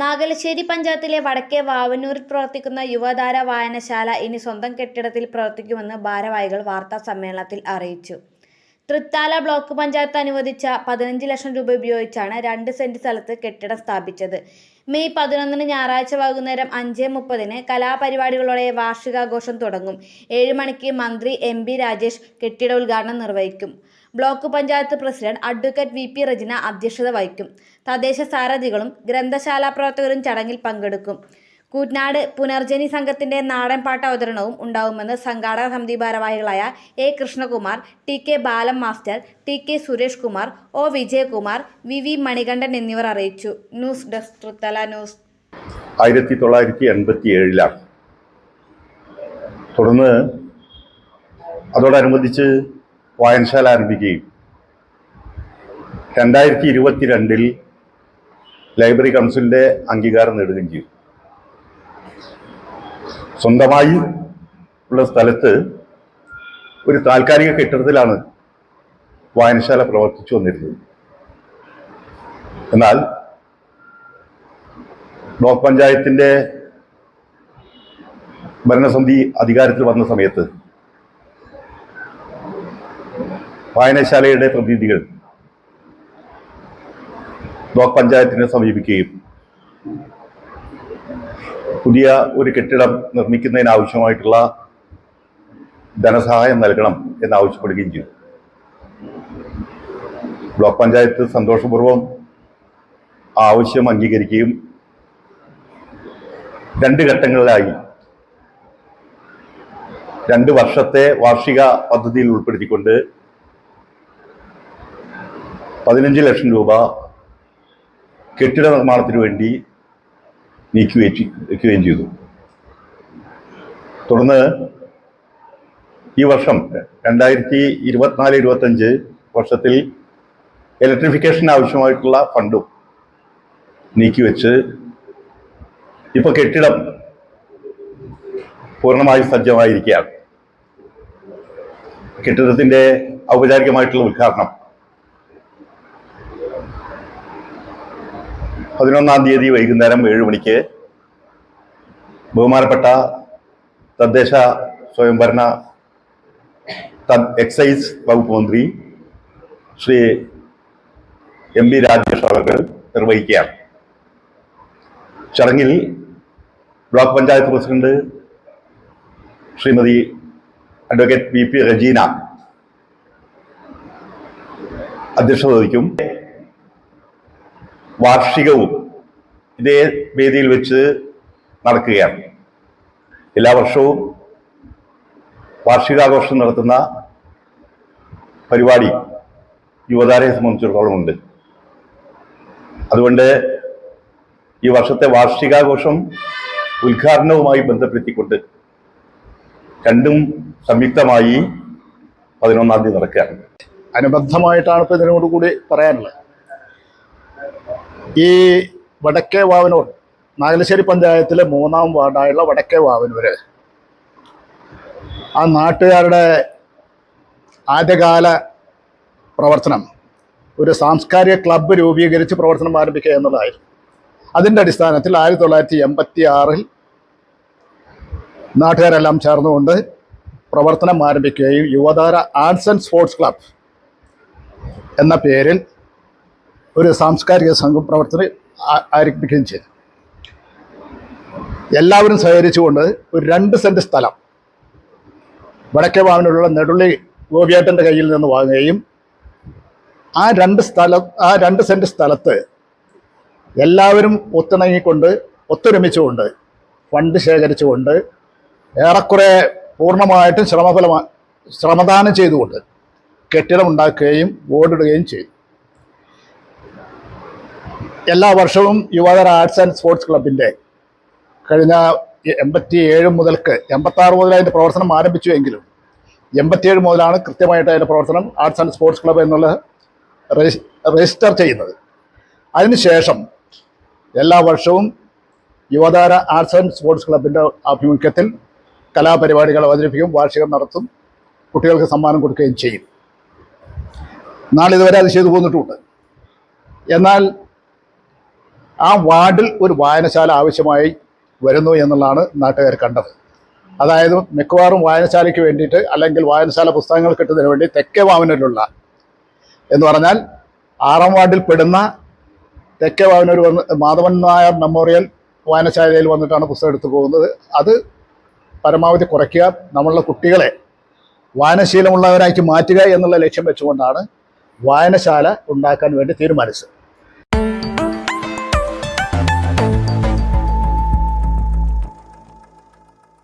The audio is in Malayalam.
നാഗലശ്ശേരി പഞ്ചായത്തിലെ വടക്കേ വാവന്നൂരിൽ പ്രവർത്തിക്കുന്ന യുവധാര വായനശാല ഇനി സ്വന്തം കെട്ടിടത്തിൽ പ്രവർത്തിക്കുമെന്ന് ഭാരവാഹികൾ വാർത്താ സമ്മേളനത്തിൽ അറിയിച്ചു. തൃത്താല ബ്ലോക്ക് പഞ്ചായത്ത് അനുവദിച്ച പതിനഞ്ച് ലക്ഷം രൂപ ഉപയോഗിച്ചാണ് രണ്ട് സെന്റ് സ്ഥലത്ത് കെട്ടിടം സ്ഥാപിച്ചത്. മെയ് പതിനൊന്നിന് ഞായറാഴ്ച വൈകുന്നേരം അഞ്ച് മുപ്പതിന് കലാപരിപാടികളോടെ വാർഷികാഘോഷം തുടങ്ങും. ഏഴ് മണിക്ക് മന്ത്രി എം ബി രാജേഷ് കെട്ടിട ഉദ്ഘാടനം നിർവഹിക്കും. Block panchayat president advocate V P Rejina അധ്യക്ഷത വഹിക്കും. തദ്ദേശ സാരഥികളും ഗ്രന്ഥശാല പ്രവർത്തകരും ചടങ്ങിൽ പങ്കെടുക്കും. കൂറ്റ്നാട് പുനർജനി സംഘത്തിന്റെ നാടൻ പാട്ട് അവതരണവും ഉണ്ടാവുമെന്ന് സംഘാടക സമിതി ഭാരവാഹികളായ A Krishnakumar T K Balam master T K Suresh Kumar O Vijayakumar V V Manikandan എന്നിവർ അറിയിച്ചു. News desk news. ആയിരത്തി തൊള്ളായിരത്തി എൺപത്തി ഏഴിലാണ് തുടർന്ന് അതോടനുബന്ധിച്ച് വായനശാല ആരംഭിക്കുകയും രണ്ടായിരത്തി ഇരുപത്തിരണ്ടിൽ ലൈബ്രറി കൗൺസിലിന്റെ അംഗീകാരം നേടുകയും ചെയ്തു. സ്വന്തമായി ഉള്ള സ്ഥലത്ത് ഒരു താൽക്കാലിക കെട്ടിടത്തിലാണ് വായനശാല പ്രവർത്തിച്ചു വന്നിരുന്നത്. എന്നാൽ ബ്ലോക്ക് പഞ്ചായത്തിന്റെ ഭരണസമിതി അധികാരത്തിൽ വന്ന സമയത്ത് വായനശാലയുടെ പ്രതിനിധികൾ ബ്ലോക്ക് പഞ്ചായത്തിനെ സമീപിക്കുകയും പുതിയ ഒരു കെട്ടിടം നിർമ്മിക്കുന്നതിന് ആവശ്യമായിട്ടുള്ള ധനസഹായം നൽകണം എന്നാവശ്യപ്പെടുകയും ചെയ്തു. ബ്ലോക്ക് പഞ്ചായത്ത് സന്തോഷപൂർവം ആവശ്യം അംഗീകരിക്കുകയും രണ്ട് ഘട്ടങ്ങളിലായി. രണ്ട് വർഷത്തെ വാർഷിക പദ്ധതിയിൽ ഉൾപ്പെടുത്തിക്കൊണ്ട് പതിനഞ്ച് ലക്ഷം രൂപ കെട്ടിട നിർമ്മാണത്തിന് വേണ്ടി നീക്കുകയും വെക്കുകയും ചെയ്തു. തുടർന്ന് ഈ വർഷം രണ്ടായിരത്തി ഇരുപത്തിനാല് ഇരുപത്തഞ്ച് വർഷത്തിൽ ഇലക്ട്രിഫിക്കേഷൻ ആവശ്യമായിട്ടുള്ള ഫണ്ടും നീക്കിവെച്ച് ഇപ്പൊ കെട്ടിടം പൂർണമായി സജ്ജമായിരിക്കുകയാണ്. കെട്ടിടത്തിന്റെ ഔപചാരികമായിട്ടുള്ള ഉദ്ഘാടനം പതിനൊന്നാം തീയതി വൈകുന്നേരം ഏഴ് മണിക്ക് ബഹുമാനപ്പെട്ട തദ്ദേശ സ്വയംഭരണ എക്സൈസ് വകുപ്പ് മന്ത്രി ശ്രീ എം പി രാജേഷ് അവർ നിർവഹിക്കുകയാണ്. ചടങ്ങിൽ block panchayat president Shrimati advocate V P Rejina അധ്യക്ഷത വഹിക്കും. വാർഷികവും ഇതേ വേദിയിൽ വെച്ച് നടക്കുകയാണ്. എല്ലാ വർഷവും വാർഷികാഘോഷം നടത്തുന്ന പരിപാടി യുവതാരയെ സംബന്ധിച്ചിടത്തോളം ഉണ്ട്. അതുകൊണ്ട് ഈ വർഷത്തെ വാർഷികാഘോഷം ഉദ്ഘാടനവുമായി ബന്ധപ്പെടുത്തിക്കൊണ്ട് രണ്ടും സംയുക്തമായി പതിനൊന്നാം തീയതി നടക്കുകയാണ്. അനുബന്ധമായിട്ടാണ് ഇപ്പോൾ ഇതിനോടുകൂടി പറയാനുള്ളത്. ഈ വടക്കേ വാവനൂർ നാഗലശ്ശേരി പഞ്ചായത്തിലെ മൂന്നാം വാർഡായുള്ള വടക്കേ വാവനൂര്. ആ നാട്ടുകാരുടെ ആദ്യകാല പ്രവർത്തനം ഒരു സാംസ്കാരിക ക്ലബ്ബ് രൂപീകരിച്ച് പ്രവർത്തനം ആരംഭിക്കുക എന്നുള്ളതായിരുന്നു. അതിന്റെ അടിസ്ഥാനത്തിൽ ആയിരത്തി തൊള്ളായിരത്തി എൺപത്തി ആറിൽ നാട്ടുകാരെല്ലാം ചേർന്നുകൊണ്ട് പ്രവർത്തനം ആരംഭിക്കുകയും Yuvathara arts and sports club എന്ന പേരിൽ ഒരു സാംസ്കാരിക സംഘം പ്രവർത്തനം ആരംഭിക്കുകയും ചെയ്തു. എല്ലാവരും സഹകരിച്ചുകൊണ്ട് ഒരു രണ്ട് സെന്റ് സ്ഥലം വടക്കേ വാവിനുള്ള നെടുള്ളി ഗോപിയേട്ടന്റെ കയ്യിൽ നിന്ന് വാങ്ങുകയും ആ രണ്ട് സ്ഥലം ആ രണ്ട് സെന്റ് സ്ഥലത്ത് എല്ലാവരും ഒത്തിണങ്ങിക്കൊണ്ട് ഒത്തൊരുമിച്ചുകൊണ്ട് ഫണ്ട് ശേഖരിച്ചുകൊണ്ട് ഏറെക്കുറെ പൂർണമായിട്ടും ശ്രമഫലമാ ശ്രമദാനം ചെയ്തുകൊണ്ട് കെട്ടിടം ഉണ്ടാക്കുകയും ഓടിടുകയും ചെയ്തു. എല്ലാ വർഷവും യുവതര ആർട്സ് ആൻഡ് സ്പോർട്സ് ക്ലബിന്റെ കഴിഞ്ഞ എൺപത്തി ഏഴ് മുതൽക്ക് എൺപത്തി ആറ് മുതൽ അതിന്റെ പ്രവർത്തനം ആരംഭിച്ചു എങ്കിലും എൺപത്തിയേഴ് മുതലാണ് കൃത്യമായിട്ട് അതിന്റെ പ്രവർത്തനം ആർട്സ് ആൻഡ് സ്പോർട്സ് ക്ലബ് എന്നുള്ള രജി- രജിസ്റ്റർ ചെയ്യുന്നത്. അതിനുശേഷം എല്ലാ വർഷവും യുവതാര ആർട്സ് ആൻഡ് സ്പോർട്സ് ക്ലബിന്റെ ആഭിമുഖ്യത്തിൽ കലാപരിപാടികൾ അവതരിപ്പിക്കും വാർഷികം നടത്തും കുട്ടികൾക്ക് സമ്മാനം കൊടുക്കുകയും ചെയ്യും. നാളിതുവരെ അത് ചെയ്തു പോന്നിട്ടുമുണ്ട് എന്നാൽ ആ വാർഡിൽ ഒരു വായനശാല ആവശ്യമായി വരുന്നു എന്നുള്ളതാണ് നാട്ടുകാർ കണ്ടത്. അതായത് മിക്കവാറും വായനശാലയ്ക്ക് വേണ്ടിയിട്ട് അല്ലെങ്കിൽ വായനശാല പുസ്തകങ്ങൾ കിട്ടുന്നതിന് വേണ്ടി തെക്കേ വാവനൂരിലുള്ള എന്ന് പറഞ്ഞാൽ ആറാം വാർഡിൽ പെടുന്ന തെക്കേ വാവനൂർ വന്ന് മാധവൻ നായർ മെമ്മോറിയൽ വായനശാലയിൽ വന്നിട്ടാണ് പുസ്തകം എടുത്തു പോകുന്നത്. അത് പരമാവധി കുറയ്ക്കുക. നമ്മളുടെ കുട്ടികളെ വായനശീലമുള്ളവരാക്കി മാറ്റുക എന്നുള്ള ലക്ഷ്യം വെച്ചുകൊണ്ടാണ് വായനശാല ഉണ്ടാക്കാൻ വേണ്ടി തീരുമാനിച്ചത്.